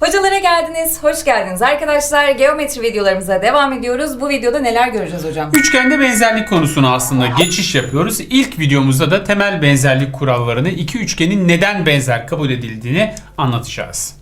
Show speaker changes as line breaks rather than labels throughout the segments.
Hocalara geldiniz, hoş geldiniz arkadaşlar. Geometri videolarımıza devam ediyoruz. Bu videoda neler göreceğiz hocam?
Üçgende benzerlik konusuna aslında geçiş yapıyoruz. İlk videomuzda da temel benzerlik kurallarını, iki üçgenin neden benzer kabul edildiğini anlatacağız.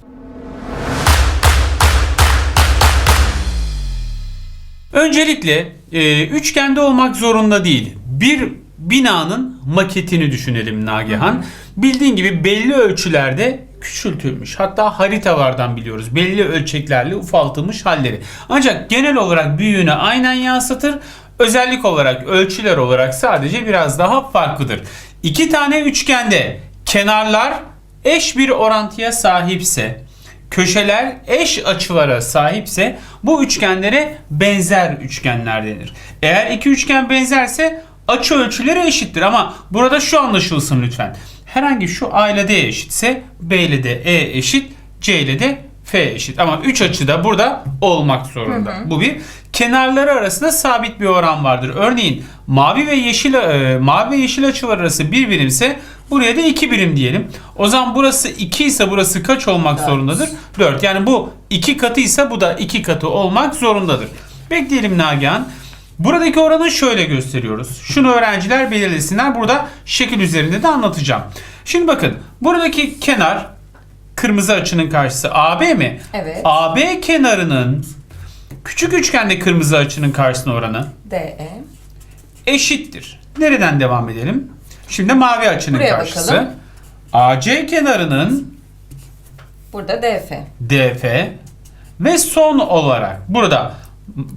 Öncelikle e, üçgende olmak zorunda değil. Bir binanın maketini düşünelim Nagihan. Bildiğin gibi belli ölçülerde küçültülmüş. Hatta haritalardan biliyoruz. Belli ölçeklerle ufaltılmış halleri. Ancak genel olarak büyüğünü aynen yansıtır. Özellik olarak ölçüler olarak sadece biraz daha farklıdır. İki tane üçgende kenarlar eş bir orantıya sahipse köşeler eş açılara sahipse bu üçgenlere benzer üçgenler denir. Eğer iki üçgen benzerse açı ölçüleri eşittir ama burada şu anlaşılsın lütfen. Herhangi şu A ile D eşitse B ile de E eşit, C ile de F eşit. Ama üç açı da burada olmak zorunda. Bu bir. Kenarları arasında sabit bir oran vardır. Örneğin mavi ve yeşil e, mavi ve yeşil açılar arası bir birimse buraya da iki birim diyelim. O zaman burası 2 ise burası kaç olmak
Dört.
zorundadır? 4. Yani bu 2 katı ise bu da 2 katı olmak zorundadır. Bekleyelim Nagihan. Buradaki oranı şöyle gösteriyoruz. Şunu öğrenciler belirlesinler. Burada şekil üzerinde de anlatacağım. Şimdi bakın buradaki kenar kırmızı açının karşısı AB mi?
Evet.
AB kenarının küçük üçgende kırmızı açının karşısına oranı
DE.
eşittir. Nereden devam edelim? Şimdi mavi açının
Buraya
karşısı.
bakalım.
AC kenarının
Burada DF.
DF ve son olarak burada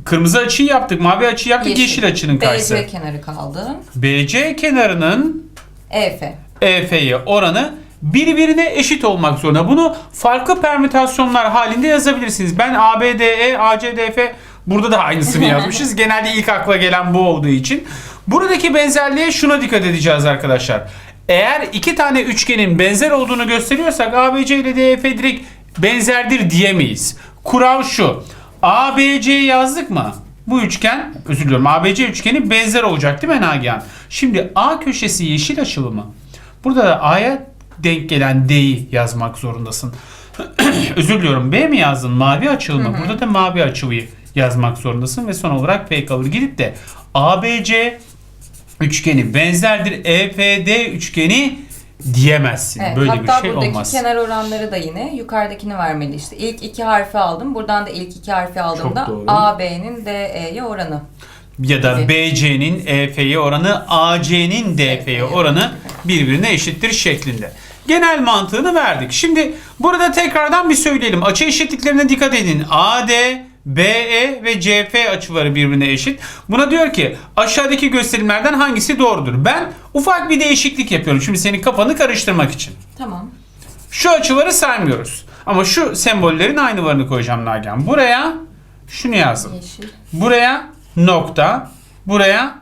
kırmızı açıyı yaptık, mavi açıyı yaptık, yeşil, açının karşısı.
BC kenarı kaldı.
BC kenarının
EF.
EF'ye oranı birbirine eşit olmak zorunda. Bunu farklı permütasyonlar halinde yazabilirsiniz. Ben ABDE, ACDF burada da aynısını yazmışız. Genelde ilk akla gelen bu olduğu için. Buradaki benzerliğe şuna dikkat edeceğiz arkadaşlar. Eğer iki tane üçgenin benzer olduğunu gösteriyorsak ABC ile DF direkt benzerdir diyemeyiz. Kural şu. ABC yazdık mı? Bu üçgen, özür diliyorum ABC üçgeni benzer olacak değil mi Nagihan? Şimdi A köşesi yeşil açılı mı? Burada da A'ya denk gelen D'yi yazmak zorundasın. özür diliyorum B mi yazdın? Mavi açılı mı? Burada da mavi açılıyı yazmak zorundasın ve son olarak P kalır. Gidip de ABC üçgeni benzerdir EFD üçgeni diyemezsin.
Evet,
Böyle
hatta
bir şey
buradaki
olmaz.
kenar oranları da yine yukarıdakini vermeli işte. İlk iki harfi aldım. Buradan da ilk iki harfi aldığımda
doğru.
AB'nin DE'ye oranı.
Ya da
gibi.
BC'nin EF'ye oranı, AC'nin DF'ye oranı birbirine eşittir şeklinde. Genel mantığını verdik. Şimdi burada tekrardan bir söyleyelim. Açı eşitliklerine dikkat edin. AD, BE ve CF açıları birbirine eşit. Buna diyor ki aşağıdaki gösterimlerden hangisi doğrudur? Ben ufak bir değişiklik yapıyorum. Şimdi senin kafanı karıştırmak için.
Tamam.
Şu açıları saymıyoruz. Ama şu sembollerin aynılarını koyacağım Nagihan. Buraya şunu yazdım.
Yeşil.
Buraya nokta, buraya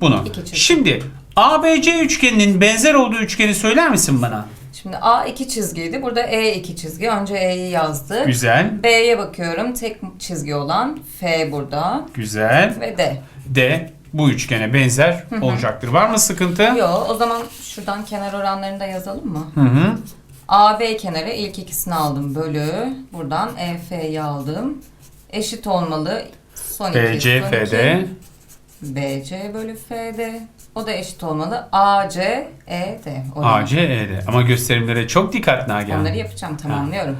bunu. Şimdi ABC üçgeninin benzer olduğu üçgeni söyler misin bana?
Şimdi A iki çizgiydi. Burada E iki çizgi. Önce E'yi yazdık.
Güzel,
B'ye bakıyorum. Tek çizgi olan F burada
güzel.
ve D.
D bu üçgene benzer olacaktır. Var mı sıkıntı?
Yo o zaman şuradan kenar oranlarını da yazalım mı?
Hı hı.
AB kenarı ilk ikisini aldım bölü. Buradan EF'yi aldım. Eşit olmalı. Son iki.
BC,
son
FD.
iki. BC bölü FD. O da eşit olmalı. AC, ED.
AC, ED. Ama gösterimlere çok dikkat Nagihan.
Onları yapacağım tamamlıyorum.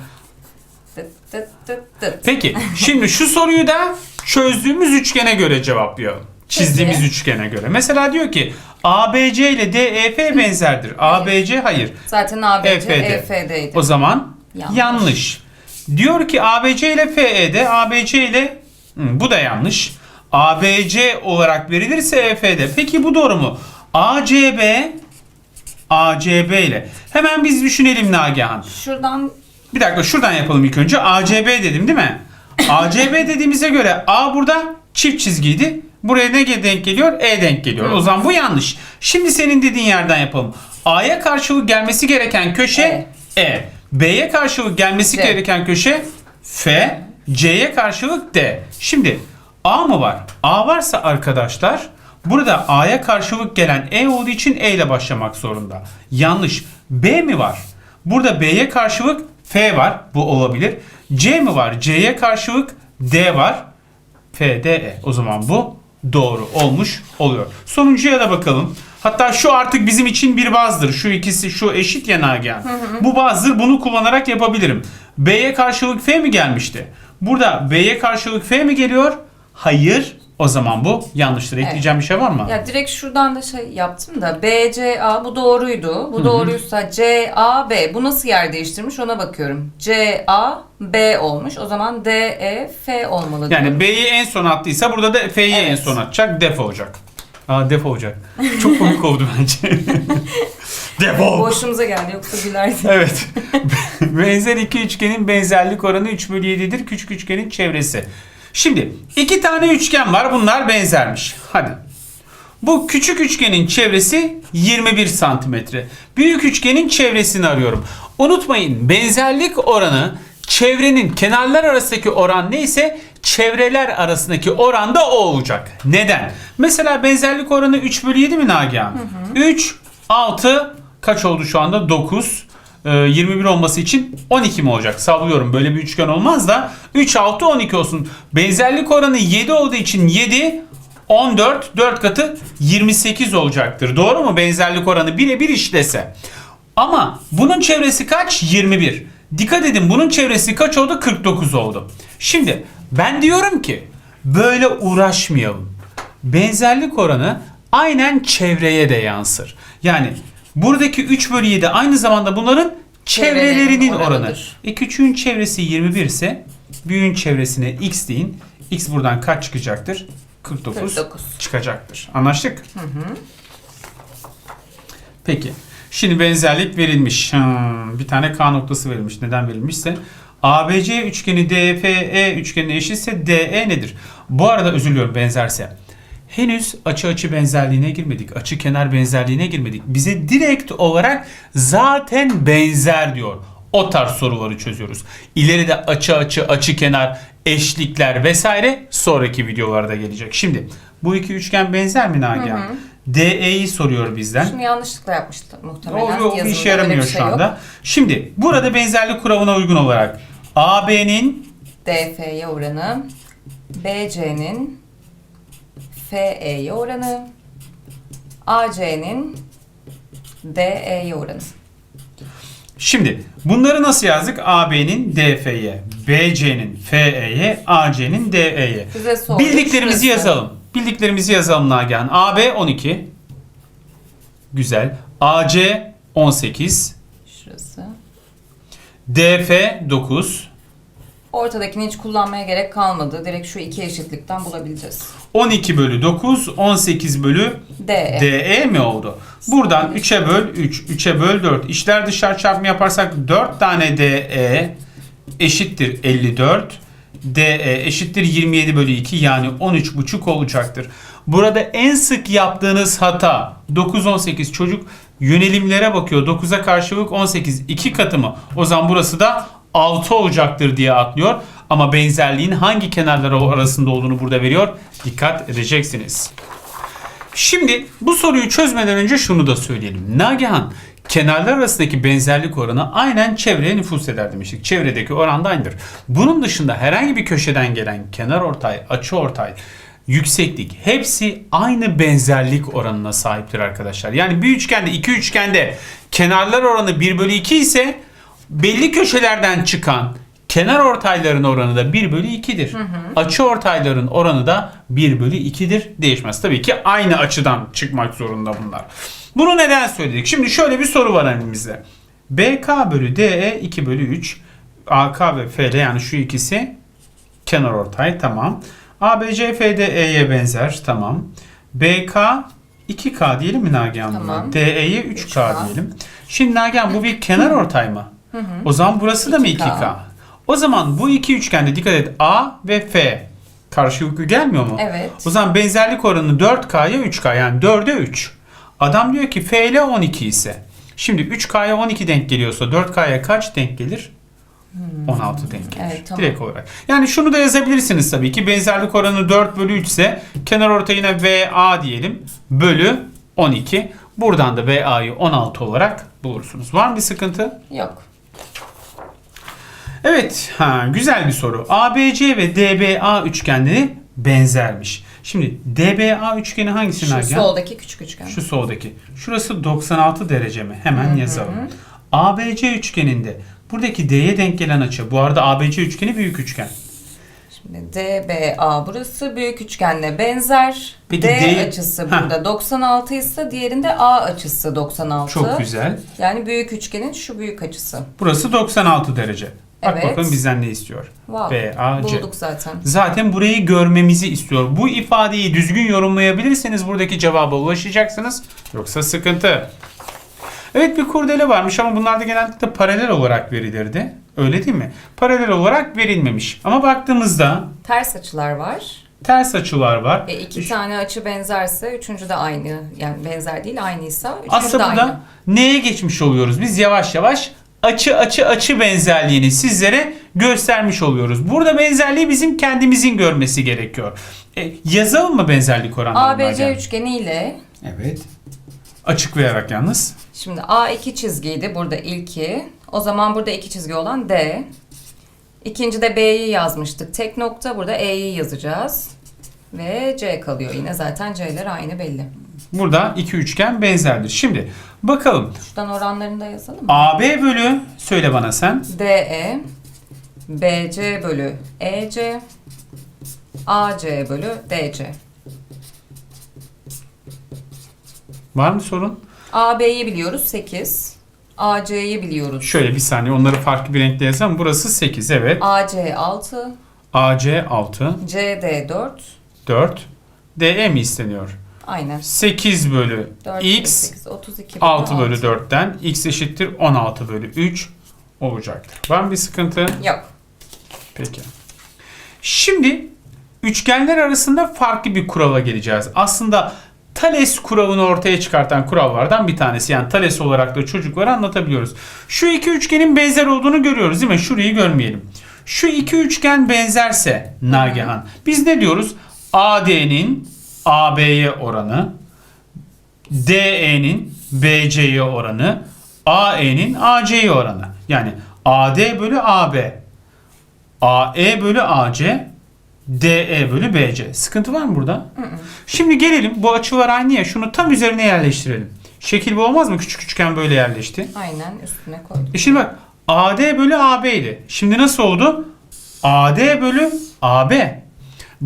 Tıt tıt tıt tıt.
Peki şimdi şu soruyu da çözdüğümüz üçgene göre cevaplayalım. Çizdiğimiz
Peki.
üçgene göre. Mesela diyor ki ABC ile DEF benzerdir. ABC hayır.
Zaten ABC,
EFD.
EFD'ydi.
O zaman
Yanlış.
yanlış. Diyor ki ABC ile FE'de, ABC ile Hı, bu da yanlış. ABC olarak verilirse EF'de. Peki bu doğru mu? ACB ACB ile. Hemen biz düşünelim Nagihan.
Şuradan
Bir dakika şuradan yapalım ilk önce. ACB dedim değil mi? ACB dediğimize göre A burada çift çizgiydi. Buraya ne denk geliyor? E denk geliyor. O zaman bu yanlış. Şimdi senin dediğin yerden yapalım. A'ya karşılık gelmesi gereken köşe E. B'ye karşılık gelmesi
C.
gereken köşe F. C'ye karşılık D. Şimdi A mı var? A varsa arkadaşlar burada A'ya karşılık gelen E olduğu için E ile başlamak zorunda. Yanlış. B mi var? Burada B'ye karşılık F var. Bu olabilir. C mi var? C'ye karşılık D var. F, D, E. O zaman bu doğru olmuş oluyor. Sonuncuya da bakalım. Hatta şu artık bizim için bir bazdır. Şu ikisi şu eşit ya Nagihan. Bu bazdır. Bunu kullanarak yapabilirim. B'ye karşılık F mi gelmişti? Burada B'ye karşılık F mi geliyor? Hayır. O zaman bu yanlıştır. Ekleyeceğim bir şey var mı?
Ya direkt şuradan da şey yaptım da B, C, A bu doğruydu. Bu doğruysa C, A, B. Bu nasıl yer değiştirmiş ona bakıyorum. C, A, B olmuş. O zaman D, E, F olmalı. diyorum.
Yani B'yi en son attıysa burada da F'yi
Evet.
en son atacak. Def olacak. Aa def olacak. Çok komik oldu bence. Defol.
Boşumuza geldi yoksa gülerdik.
Evet. Benzer iki üçgenin benzerlik oranı 3 bölü 7'dir. Küçük üçgenin çevresi. Şimdi iki tane üçgen var. Bunlar benzermiş. Hadi. Bu küçük üçgenin çevresi 21 santimetre. Büyük üçgenin çevresini arıyorum. Unutmayın benzerlik oranı çevrenin kenarlar arasındaki oran neyse çevreler arasındaki oran da o olacak. Neden? Mesela benzerlik oranı 3 bölü 7 mi Nagihan? 3, 6 kaç oldu şu anda? 9. Ee, 21 olması için 12 mi olacak? Sallıyorum böyle bir üçgen olmaz da 3, 6, 12 olsun. Benzerlik oranı 7 olduğu için 7, 14, 4 katı 28 olacaktır. Doğru mu? Benzerlik oranı birebir işlese. Ama bunun çevresi kaç? 21. Dikkat edin bunun çevresi kaç oldu? 49 oldu. Şimdi ben diyorum ki böyle uğraşmayalım. Benzerlik oranı aynen çevreye de yansır. Yani buradaki 3 bölü 7 aynı zamanda bunların çevrelerinin oranı. E küçüğün çevresi 21 ise büyüğün çevresine x deyin. X buradan kaç çıkacaktır? 49,
49.
çıkacaktır. Anlaştık? Peki. Şimdi benzerlik verilmiş. Hmm, bir tane K noktası verilmiş. Neden verilmişse. ABC üçgeni DFE üçgenine eşitse DE nedir? Bu arada özür diliyorum benzerse. Henüz açı açı benzerliğine girmedik. Açı kenar benzerliğine girmedik. Bize direkt olarak zaten benzer diyor. O tarz soruları çözüyoruz. İleride açı açı, açı kenar, eşlikler vesaire sonraki videolarda gelecek. Şimdi bu iki üçgen benzer mi Nagihan? DE'yi soruyor bizden.
Şunu yanlışlıkla yapmıştı
O,
muhtemelen.
o bir
Yazımda
işe yaramıyor
bir şey
şu anda.
yok.
Şimdi burada benzerlik kuramına uygun olarak AB'nin
DF'ye oranı, BC'nin FE'ye oranı, AC'nin DE'ye oranı.
Şimdi bunları nasıl yazdık? AB'nin DF'ye, BC'nin FE'ye, AC'nin DE'ye. Bildiklerimizi yazalım. Bildiklerimizi yazalım Nagihan. AB 12. Güzel. AC 18.
Şurası.
DF 9.
Ortadakini hiç kullanmaya gerek kalmadı. Direkt şu iki eşitlikten bulabileceğiz.
12 bölü 9, 18 bölü
DE.
DE mi oldu? Buradan 3'e böl 3, 3'e böl 4. İçler dışlar çarpımı yaparsak 4 tane DE eşittir 54. DE eşittir 27 bölü 2 yani 13,5 olacaktır. Burada en sık yaptığınız hata 9-18 çocuk yönelimlere bakıyor. 9'a karşılık 18 2 katı mı? O zaman burası da 6 olacaktır diye atlıyor. Ama benzerliğin hangi kenarları arasında olduğunu burada veriyor. Dikkat edeceksiniz. Şimdi bu soruyu çözmeden önce şunu da söyleyelim. Nagihan kenarlar arasındaki benzerlik oranı aynen çevreye nüfus eder demiştik. Çevredeki oran da aynıdır. Bunun dışında herhangi bir köşeden gelen kenar ortay, açı ortay, yükseklik hepsi aynı benzerlik oranına sahiptir arkadaşlar. Yani bir üçgende iki üçgende kenarlar oranı 1 bölü 2 ise belli köşelerden çıkan kenar ortayların oranı da 1 bölü 2'dir. Açı ortayların oranı da 1 bölü 2'dir. Değişmez. Tabii ki aynı açıdan çıkmak zorunda bunlar. Bunu neden söyledik? Şimdi şöyle bir soru var elimizde. BK bölü DE 2 bölü 3. AK ve FL yani şu ikisi kenar ortay tamam. ABC FDE'ye benzer tamam. BK 2K diyelim mi Nagihan buna?
Tamam.
DE'ye 3K,
3K.
diyelim. Şimdi Nagihan bu bir kenar ortay mı? O zaman burası da mı
2K?
2K? O zaman bu iki üçgende dikkat et A ve F karşılıklı gelmiyor mu?
Evet.
O zaman benzerlik oranı 4K'ya 3K yani 4'e 3. Adam diyor ki F ile 12 ise. Şimdi 3K'ya 12 denk geliyorsa 4K'ya kaç denk gelir? 16 denk gelir.
Hmm. Evet, tamam.
Direkt olarak. Yani şunu da yazabilirsiniz tabii ki. Benzerlik oranı 4 bölü 3 ise kenar ortayına VA diyelim. Bölü 12. Buradan da VA'yı 16 olarak bulursunuz. Var mı bir sıkıntı?
Yok.
Evet, ha, güzel bir soru. ABC ve DBA üçgenleri benzermiş. Şimdi DBA üçgeni hangisi
Şu
Nagihan?
soldaki küçük üçgen.
Şu soldaki. Şurası 96 derece mi? Hemen yazalım. ABC üçgeninde buradaki D'ye denk gelen açı. Bu arada ABC üçgeni büyük üçgen.
DBA burası büyük üçgenle benzer.
Peki
D,
D-
açısı
Ha.
burada 96 ise diğerinde A açısı 96.
Çok güzel.
Yani büyük üçgenin şu büyük açısı.
Burası 96 derece. Bak
Evet.
bakalım bizden ne istiyor.
Wow.
BAC.
Bulduk zaten.
Zaten burayı görmemizi istiyor. Bu ifadeyi düzgün yorumlayabilirseniz buradaki cevaba ulaşacaksınız. Yoksa sıkıntı. Evet bir kurdele varmış ama bunlar da genellikle paralel olarak verilirdi. Öyle değil mi? Paralel olarak verilmemiş. Ama baktığımızda
Ters açılar var.
ters açılar var.
E iki tane açı benzerse üçüncü de aynı. Yani benzer değil aynıysa üçüncü de
Aslında
aynı.
burada neye geçmiş oluyoruz? Biz yavaş yavaş açı açı açı benzerliğini sizlere göstermiş oluyoruz. Burada benzerliği bizim kendimizin görmesi gerekiyor. E, yazalım mı benzerlik oranlarını?
ABC
Nagihan?
üçgeni ile
Evet. Açıklayarak yalnız.
şimdi A iki çizgiydi burada ilki. O zaman burada iki çizgi olan D. İkinci de B'yi yazmıştık. Tek nokta burada E'yi yazacağız. Ve C kalıyor yine zaten C'ler aynı belli.
Burada iki üçgen benzerdir. Şimdi bakalım.
Şuradan oranlarını da yazalım mı?
AB bölü söyle bana sen.
DE BC bölü EC AC bölü DC.
Var mı sorun?
AB'yi biliyoruz 8. AC'yi biliyoruz.
Şöyle bir saniye onları farklı bir renkle yazalım. Burası 8 evet.
AC 6,
AC 6,
CD 4.
4. DE mi isteniyor?
Aynen.
8 bölü
4
x
8, 32 bölü
6 bölü 4'ten x eşittir 16 bölü 3 olacaktır. Var mı bir sıkıntı?
Yok.
Peki. Şimdi üçgenler arasında farklı bir kurala geleceğiz. Aslında Thales kuralını ortaya çıkartan kurallardan bir tanesi. Yani Thales olarak da çocuklara anlatabiliyoruz. Şu iki üçgenin benzer olduğunu görüyoruz değil mi? Şurayı görmeyelim. Şu iki üçgen benzerse Nagihan. Biz ne diyoruz? AD'nin AB'ye oranı, DE'nin BC'ye oranı, AE'nin AC'ye oranı. Yani AD bölü AB, AE bölü AC, DE bölü BC. Sıkıntı var mı burada? Şimdi gelelim. Bu açılar aynı ya. Şunu tam üzerine yerleştirelim. Şekil bu olmaz mı? Küçük üçgen böyle yerleşti.
Aynen üstüne koyduk.
E şimdi bak AD bölü AB idi. Şimdi nasıl oldu? AD bölü AB.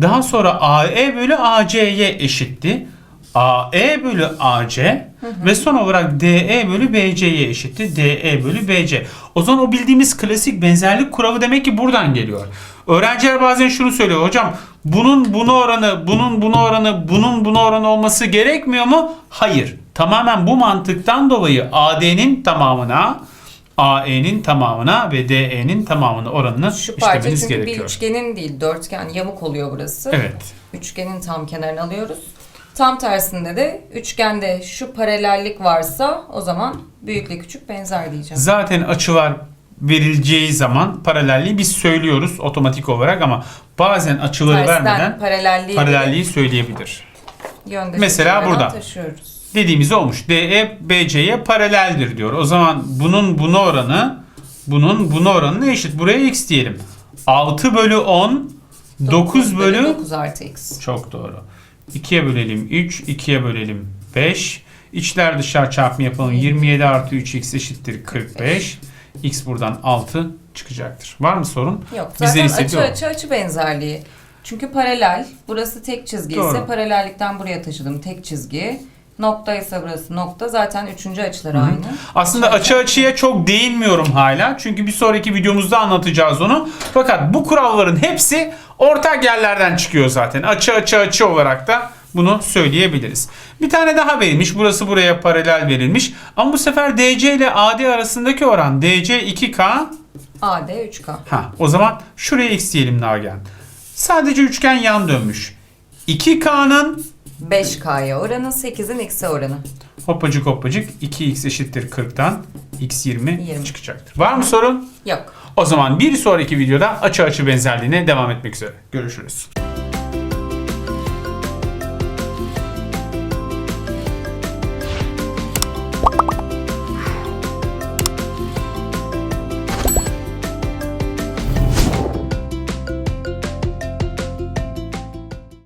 Daha sonra AE bölü AC'ye eşitti. AE bölü AC ve son olarak DE bölü BC'ye eşitti. DE bölü BC. O zaman o bildiğimiz klasik benzerlik kuralı demek ki buradan geliyor. Öğrenciler bazen şunu söylüyor. Hocam bunun buna oranı, bunun buna oranı, bunun buna oranı olması gerekmiyor mu? Hayır. Tamamen bu mantıktan dolayı AD'nin tamamına AE'nin tamamına ve DE'nin tamamına oranını
Şu parça
işlemeniz
çünkü bir
gerekiyor.
üçgenin değil dörtgen yamuk oluyor burası.
Evet.
Üçgenin tam kenarını alıyoruz. Tam tersinde de üçgende şu paralellik varsa o zaman büyükle küçük benzer diyeceğim.
Zaten açılar verileceği zaman paralelliği biz söylüyoruz otomatik olarak ama bazen açıları
Tersten
vermeden
paralelliği,
paralelliği söyleyebilir.
yönde
Mesela burada.
taşıyoruz.
Dediğimiz olmuş. DE BC'ye paraleldir diyor. O zaman bunun buna oranı bunun buna oranı eşit. Buraya x diyelim. 6 bölü 10 9 bölü
9 artı x.
Çok doğru. 2'ye bölelim 3, 2'ye bölelim 5. İçler dışarı çarpımı yapalım. 27 artı 3x eşittir 45. X buradan 6 çıkacaktır. Var mı sorun?
Yok zaten açı açı açı benzerliği. Çünkü paralel. Burası tek çizgi ise paralellikten buraya taşıdım tek çizgi. Nokta ise burası nokta. Zaten üçüncü açıları aynı.
Aslında açı açıya çok değinmiyorum hala. Çünkü bir sonraki videomuzda anlatacağız onu. Fakat bu kuralların hepsi ortak yerlerden çıkıyor zaten. Açı açı açı olarak da bunu söyleyebiliriz. Bir tane daha verilmiş. Burası buraya paralel verilmiş. Ama bu sefer DC ile AD arasındaki oran DC 2K.
AD 3K.
Ha, o zaman şuraya x diyelim Nagihan. Sadece üçgen yan dönmüş. 2K'nın
5K'ya oranı 8'in x'e oranı.
hoppacık hoppacık 2x eşittir 40'tan x 20,
20.
çıkacaktır. Var mı sorun?
Yok.
O zaman bir sonraki videoda açı açı benzerliğine devam etmek üzere. Görüşürüz.